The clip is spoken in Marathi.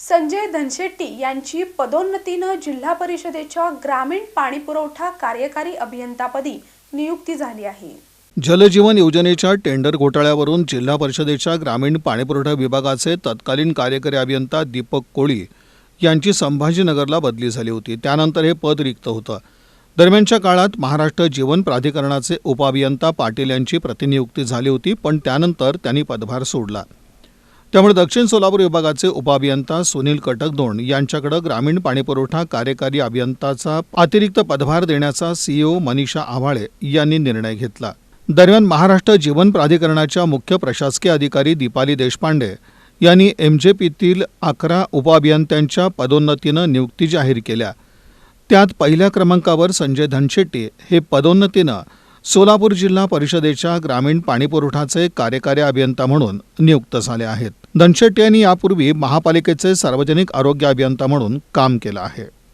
संजय धनशेट्टी यांची पदोन्नतीनं जिल्हा परिषदेच्या ग्रामीण पाणीपुरवठा कार्यकारी अभियंतापदी नियुक्ती झाली आहे. जलजीवन योजनेच्या टेंडर घोटाळ्यावरून जिल्हा परिषदेच्या ग्रामीण पाणीपुरवठा विभागाचे तत्कालीन कार्यकारी अभियंता दीपक कोळी यांची संभाजीनगरला बदली झाली होती. त्यानंतर हे पद रिक्त होतं. दरम्यानच्या काळात महाराष्ट्र जीवन प्राधिकरणाचे उपअभियंता पाटील यांची प्रतिनियुक्ती झाली होती पण त्यानंतर त्यांनी पदभार सोडला. त्यामुळे दक्षिण सोलापूर विभागाचे उपअभियंता सुनील कटकदोंड यांच्याकडे ग्रामीण पाणीपुरवठा कार्यकारी अभियंताचा अतिरिक्त पदभार देण्याचा सीईओ मनीषा आव्हाळे यांनी निर्णय घेतला. दरम्यान महाराष्ट्र जीवन प्राधिकरणाच्या मुख्य प्रशासकीय अधिकारी दीपाली देशपांडे यांनी एमजेपीतील अकरा उपअभियंत्यांच्या पदोन्नतीनं नियुक्ती जाहीर केल्या. त्यात पहिल्या क्रमांकावर संजय धनशेट्टी हे पदोन्नतीनं सोलापूर जिल्हा परिषदेच्या ग्रामीण पाणीपुरवठाचे कार्यकारी अभियंता म्हणून नियुक्त झाले आहेत. धनशेट्टी यांनी यापूर्वी महापालिकेचे सार्वजनिक आरोग्य अभियंता म्हणून काम केलं आहे.